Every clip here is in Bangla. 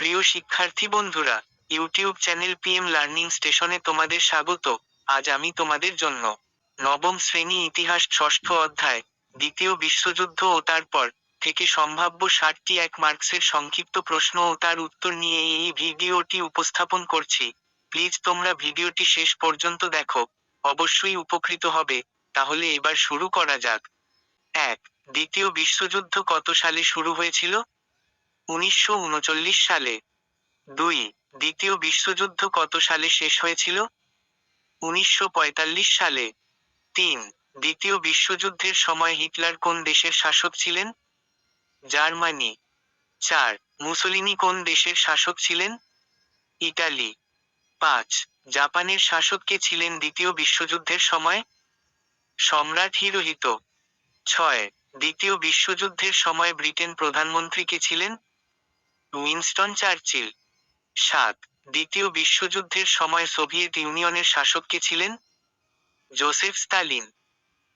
প্রিয় শিক্ষার্থী বন্ধুরা, ইউটিউব চ্যানেল পিএম লার্নিং স্টেশনে তোমাদের স্বাগত। আজ আমি তোমাদের জন্য নবম শ্রেণি ইতিহাস ষষ্ঠ অধ্যায়, দ্বিতীয় বিশ্বযুদ্ধ ও তারপর থেকে সম্ভাব্য ষাটটি এক মার্কসের সংক্ষিপ্ত প্রশ্ন ও তার উত্তর নিয়ে এই ভিডিওটি উপস্থাপন করছি। প্লিজ তোমরা ভিডিওটি শেষ পর্যন্ত দেখো, অবশ্যই উপকৃত হবে। তাহলে এবার শুরু করা যাক। এক, দ্বিতীয় বিশ্বযুদ্ধ কত সালে শুরু হয়েছিল? উনিশশো উনচল্লিশ সালে। দুই, দ্বিতীয় বিশ্বযুদ্ধ কত সালে শেষ হয়েছিল? উনিশশো পঁয়তাল্লিশ সালে। তিন, দ্বিতীয় বিশ্বযুদ্ধের সময় হিটলার কোন দেশের শাসক ছিলেন? জার্মানি। চার, মুসলিনি কোন দেশের শাসক ছিলেন? ইটালি। পাঁচ, জাপানের শাসক কে ছিলেন দ্বিতীয় বিশ্বযুদ্ধের সময়? সম্রাট হিরোহিত। ছয়, দ্বিতীয় বিশ্বযুদ্ধের সময় ব্রিটেন প্রধানমন্ত্রী কে ছিলেন? Winston Churchill. সাত, দ্বিতীয় বিশ্বযুদ্ধের সময় সোভিয়েত ইউনিয়নের শাসক কে ছিলেন? জোসেফ স্তালিন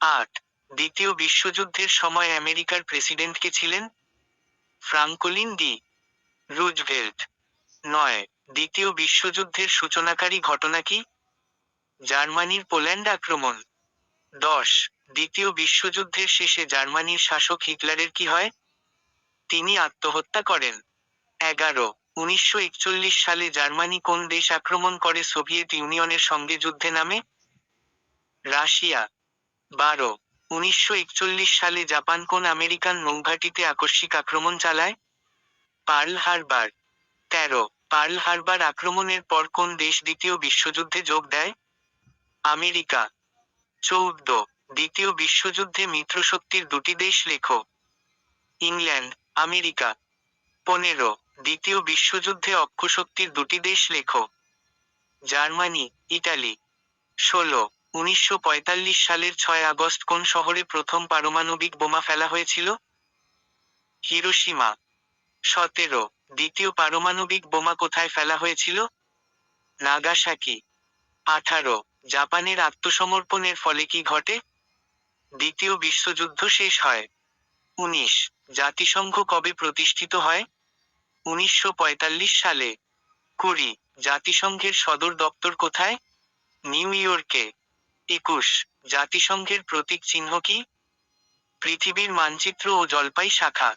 আট, দ্বিতীয় বিশ্বযুদ্ধের সময় আমেরিকার প্রেসিডেন্ট কে ছিলেন? Franklin D Roosevelt. নয়, দ্বিতীয় বিশ্বযুদ্ধের সূচনাকারী ঘটনা কি? জার্মানির পোল্যান্ড আক্রমণ। দশ, দ্বিতীয় বিশ্বযুদ্ধের শেষে জার্মানির শাসক হিটলারের কি হয়? তিনি আত্মহত্যা করেন। এগারো। উনিশশো একচল্লিশ সালে জার্মানি কোন দেশ আক্রমণ করে সোভিয়েত ইউনিয়নের সঙ্গে যুদ্ধে নামে? রাশিয়া। বারো। উনিশশো একচল্লিশ সালে জাপান কোন আমেরিকান নৌঘাটিতে আকস্মিক আক্রমণ চালায়? Pearl Harbor. তেরো। পার্ল হারবার আক্রমণের পর কোন দেশ দ্বিতীয় বিশ্বযুদ্ধে যোগ দেয়? আমেরিকা। চৌদ্দ। দ্বিতীয় বিশ্বযুদ্ধে মিত্রশক্তির দুটি দেশ লেখো। England, America. পনেরো। দ্বিতীয় বিশ্বযুদ্ধে অক্ষশক্তির দুটি দেশ লেখো। Germany, Italy. ষোলো, উনিশশো সালের ছয় আগস্ট কোন শহরে প্রথম পারমাণবিক বোমা ফেলা হয়েছিল? হিরোশিমা। সতেরো, দ্বিতীয় পারমাণবিক বোমা কোথায় ফেলা হয়েছিল? নাগাসাকি। আঠারো, জাপানের আত্মসমর্পণের ফলে কি ঘটে? দ্বিতীয় বিশ্বযুদ্ধ শেষ হয়। উনিশ, জাতিসংঘ কবে প্রতিষ্ঠিত হয়? উনিশশো পঁয়তাল্লিশ সালে কুড়ি জাতিসংঘের সদর দপ্তর কোথায়? নিউ ইয়র্কে। একুশ জাতিসংঘের প্রতীক চিহ্ন কি? পৃথিবীর মানচিত্র ও জলপাই শাখা।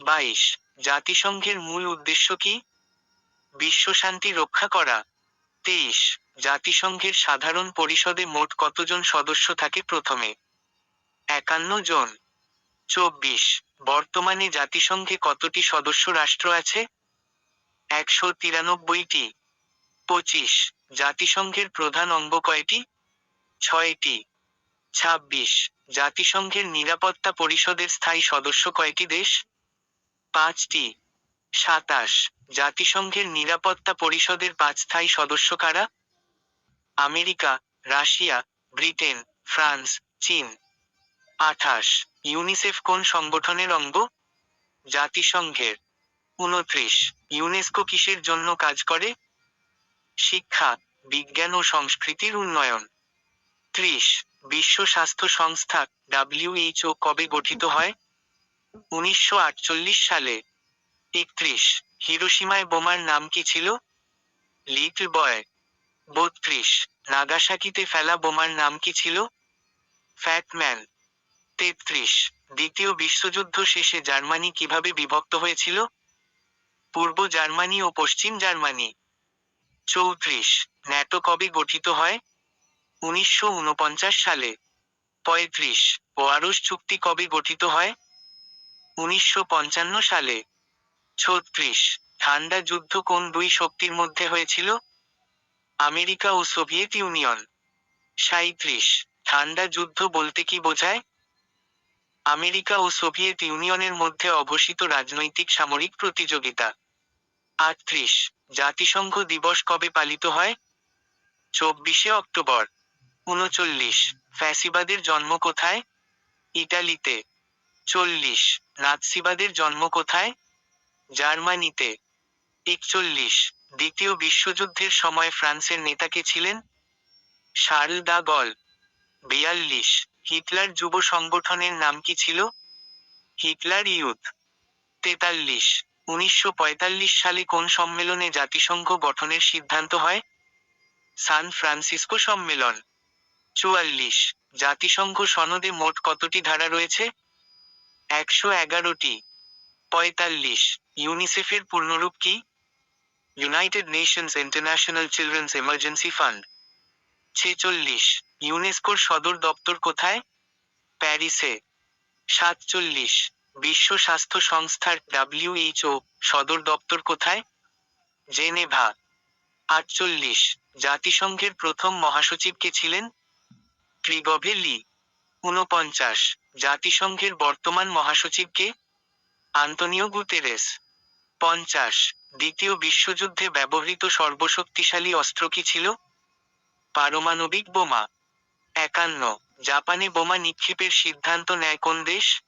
বাইশ জাতিসংঘের মূল উদ্দেশ্য কি? বিশ্বশান্তি রক্ষা করা। তেইশ জাতিসংঘের সাধারণ পরিষদে মোট কতজন সদস্য থাকে প্রথমে? একান্ন জন। চব্বিশ। বর্তমানে জাতিসংঘে কতটি সদস্য রাষ্ট্র আছে? একশো তিরানব্বইটি। পঁচিশ। জাতিসংঘের প্রধান অঙ্গ কয়টি? ছয়টি। ছাব্বিশ। জাতিসংঘের নিরাপত্তা পরিষদের স্থায়ী সদস্য কয়টি দেশ? পাঁচটি। সাতাশ। জাতিসংঘের নিরাপত্তা পরিষদের পাঁচ স্থায়ী সদস্য কারা? আমেরিকা, রাশিয়া, ব্রিটেন, ফ্রান্স, চীন। আঠাশ। ইউনিসেফ কোন সংগঠনের অঙ্গ? জাতিসংঘের। উনত্রিশ ইউনেস্কো কিসের জন্য কাজ করে? শিক্ষা, বিজ্ঞান ও সংস্কৃতির উন্নয়ন। ত্রিশ। বিশ্ব স্বাস্থ্য সংস্থা, ডাব্লিউএইচও কবে গঠিত হয়? উনিশশো আটচল্লিশ সালে। একত্রিশ। হিরোসীমায় বোমার নাম কি ছিল? Little Boy. বত্রিশ। নাগাসাকিতে ফেলা বোমার নাম কি ছিল? ফ্যাটম্যান। তেত্রিশ। দ্বিতীয় বিশ্বযুদ্ধ শেষে জার্মানি কীভাবে বিভক্ত হয়েছিল? পূর্ব জার্মানি ও পশ্চিম জার্মানি। চৌত্রিশ। ন্যাটো কবে গঠিত হয়? উনিশশো উনপঞ্চাশ সালে। পঁয়ত্রিশ। ওয়ারস চুক্তি কবে গঠিত হয়? উনিশশো পঞ্চান্ন সালে। ছত্রিশ। ঠান্ডা যুদ্ধ কোন দুই শক্তির মধ্যে হয়েছিল? আমেরিকা ও সোভিয়েত ইউনিয়ন। সাঁত্রিশ ঠান্ডা যুদ্ধ বলতে কি বোঝায়? আমেরিকা ও সোভিয়েত ইউনিয়নের মধ্যে অঘোষিত রাজনৈতিক সামরিক প্রতিযোগিতা। আটত্রিশ, জাতিসংঘ দিবস কবে পালিত হয়? চব্বিশে অক্টোবর। উনচল্লিশ, ফ্যাসিবাদের জন্ম কোথায়? ইটালিতে। চল্লিশ, নাৎসিবাদের জন্ম কোথায়? জার্মানিতে। একচল্লিশ, দ্বিতীয় বিশ্বযুদ্ধের সময় ফ্রান্সের নেতাকে ছিলেন? Charles de Gaulle. বিয়াল্লিশ হিটলার যুব সংগঠনের নাম কি ছিল? হিটলার ইউথ তেতাল্লিশ। উনিশশো সালে কোন সম্মেলনে জাতিসংঘ গঠনের সিদ্ধান্ত হয়? সান ফ্রান্সিসকো সম্মেলন। চুয়াল্লিশ। জাতিসংঘ সনদে মোট কতটি ধারা রয়েছে? একশো এগারোটি। পঁয়তাল্লিশ। ইউনিসেফের পূর্ণরূপ কি? United Nations International Children's Emergency Fund. ছেচল্লিশ। ইউনেস্কোর সদর দপ্তর কোথায়? প্যারিসে। সাতচল্লিশ। বিশ্ব স্বাস্থ্য সংস্থার ডাব্লিউএইচও সদর দপ্তর কোথায়? জেনেভা। আটচল্লিশ। জাতিসংঘের প্রথম মহাসচিব কে ছিলেন? ক্রিগভে লি। ঊনপঞ্চাশ। জাতিসংঘের বর্তমান মহাসচিব কে? Antonio Guterres. পঞ্চাশ। দ্বিতীয় বিশ্বযুদ্ধে ব্যবহৃত সর্বশক্তিশালী অস্ত্র কি ছিল? পারমাণবিক বোমা। একান্ন। জাপানে বোমা নিক্ষেপের সিদ্ধান্ত নেয় কোন দেশ?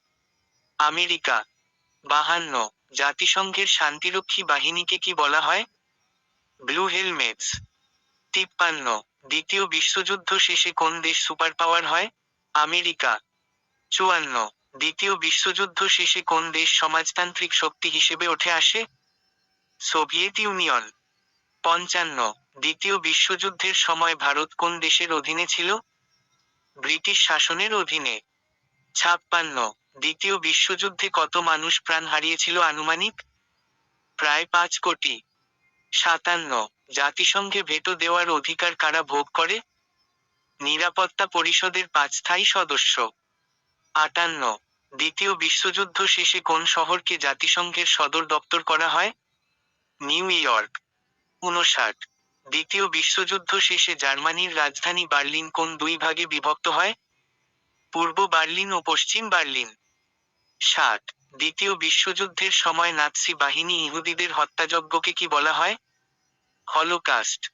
আমেরিকা। বাহান্ন। জাতিসংঘের শান্তিরক্ষী বাহিনীকে কি বলা হয়? Blue helmets. তিপ্পান্ন। দ্বিতীয় বিশ্বযুদ্ধ শেষে কোন দেশ সুপার পাওয়ার হয়? আমেরিকা। চুয়ান্ন। দ্বিতীয় বিশ্বযুদ্ধ শেষে কোন দেশ সমাজতান্ত্রিক শক্তি হিসেবে উঠে আসে? Soviet Union. পঞ্চান্ন। দ্বিতীয় বিশ্বযুদ্ধের সময় ভারত কোন দেশের অধীনে ছিল? ব্রিটিশ শাসনের অধীনে। ছাপ্পান্ন। দ্বিতীয় বিশ্বযুদ্ধে কত মানুষ প্রাণ হারিয়েছিল আনুমানিক? প্রায় পাঁচ কোটি। সাতান্ন। জাতিসংঘে ভেটো দেওয়ার অধিকার কারা ভোগ করে? নিরাপত্তা পরিষদের পাঁচ স্থায়ী সদস্য। আটান্ন। দ্বিতীয় বিশ্বযুদ্ধ শেষে কোন শহরকে জাতিসংঘের সদর দপ্তর করা হয়? New York. উনষাট। দ্বিতীয় বিশ্বযুদ্ধ শেষে জার্মানির রাজধানী বার্লিন কোন দুই ভাগে বিভক্ত হয়? পূর্ব বার্লিন ও পশ্চিম বার্লিন। ষাট দ্বিতীয় বিশ্বযুদ্ধের সময় নাৎসি বাহিনী ইহুদিদের হত্যাযজ্ঞকে কি বলা হয়? হলোকাস্ট।